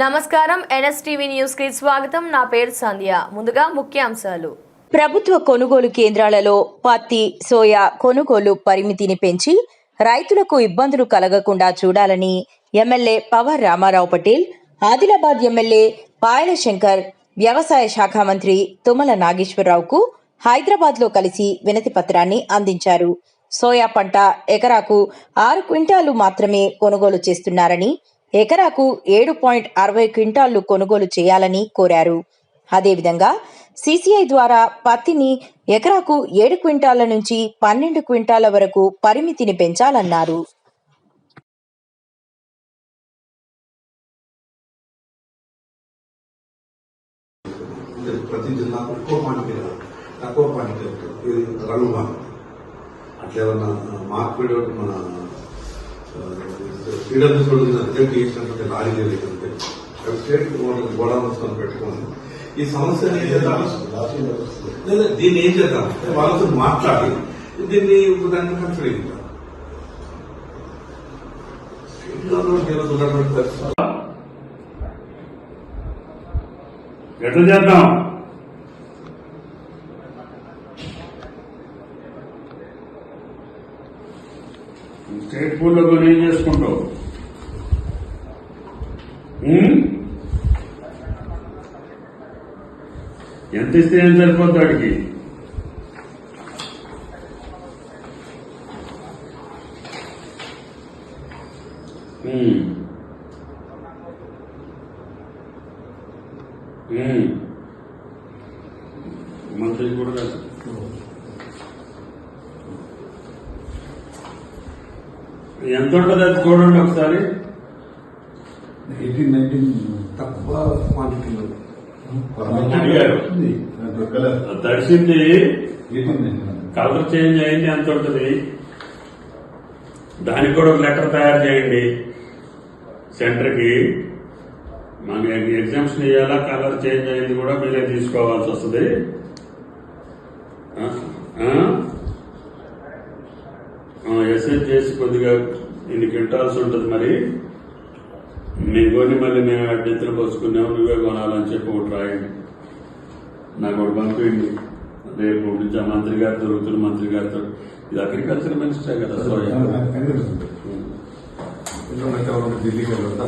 నమస్కారం ఎన్ఎస్టీవీ న్యూస్కి స్వాగతం. నా పేరు సంధ్య. ముందుగా ముఖ్యాంశాలు. ప్రభుత్వ కొనుగోలు కేంద్రాలలో పత్తి సోయా కొనుగోలు పరిమితిని పెంచి రైతులకు ఇబ్బందులు కలగకుండా చూడాలని ఎమ్మెల్యే పవర్ రామారావు పటేల్ ఆదిలాబాద్ ఎమ్మెల్యే పాయల శంకర్ వ్యవసాయ శాఖ మంత్రి తుమ్మల నాగేశ్వరరావుకు హైదరాబాద్లో కలిసి వినతి పత్రాన్ని అందించారు. సోయా పంట ఎకరాకు ఆరు క్వింటాలు మాత్రమే కొనుగోలు చేస్తున్నారని ఎకరాకు ఏడు పాయింట్ అరవై క్వింటాళ్ళు కొనుగోలు చేయాలని కోరారు. అదేవిధంగా సిసిఐ ద్వారా పత్తిని ఎకరాకు ఏడు క్వింటాల నుంచి పన్నెండు క్వింటాల వరకు పరిమితిని పెంచాలన్నారు. ప్రతి జిల్లా ఎక్కువ పాయింట్ తక్కువ పాయింట్ ఇది రంగు భాగం అట్లా ఏమన్నా మార్కెట్ మన పీడబ్ల్యూ కూడా రిజెక్ట్ చేసినటువంటి లారీలు ఏదైతే అవి స్టేట్ గోడౌన్స్ పెట్టుకోండి ఈ సమస్య లేదా దీన్ని ఏం చేద్దాం. వాళ్ళతో మాట్లాడి దీన్ని దాన్ని కన్సిడర్ ఎట్లా చేద్దాం? స్టేట్ పూల్లో కొని ఏం చేసుకుంటావు? ఎంత ఇస్తే ఏం సరిపోద్ది వాడికి? మంత్రి కూడా కాదు ఎంత ఉంటుంది అది చూడండి ఒకసారి? ఎయిటీన్ నైన్టీన్ తక్కువ క్వాంటిటీలో. తడిసింది కలర్ చేంజ్ అయింది ఎంత ఉంటుంది? దానికి కూడా ఒక లెటర్ తయారు చేయండి. సెంటర్కి మన ఎగ్జామ్షన్ ఇవ్వాలా కలర్ చేంజ్ అయింది కూడా మీరే తీసుకోవాల్సి వస్తుంది. ఎస్ఎస్ చేసి కొద్దిగా ఇన్ని క్వింటాల్స్ ఉంటుంది మరి. మేము కొని మళ్ళీ మేము అడ్డెత్తున పోసుకున్నాము నువ్వే కొనాలని చెప్పి ఒకటి రాయండి. నాకు ఒకటి పంపిండి రేపు మంత్రి గారితో రుతుల మంత్రి గారితో ఇది అగ్రికల్చర్ మినిస్టర్ కదా సోయా ఢిల్లీకి వెళ్తా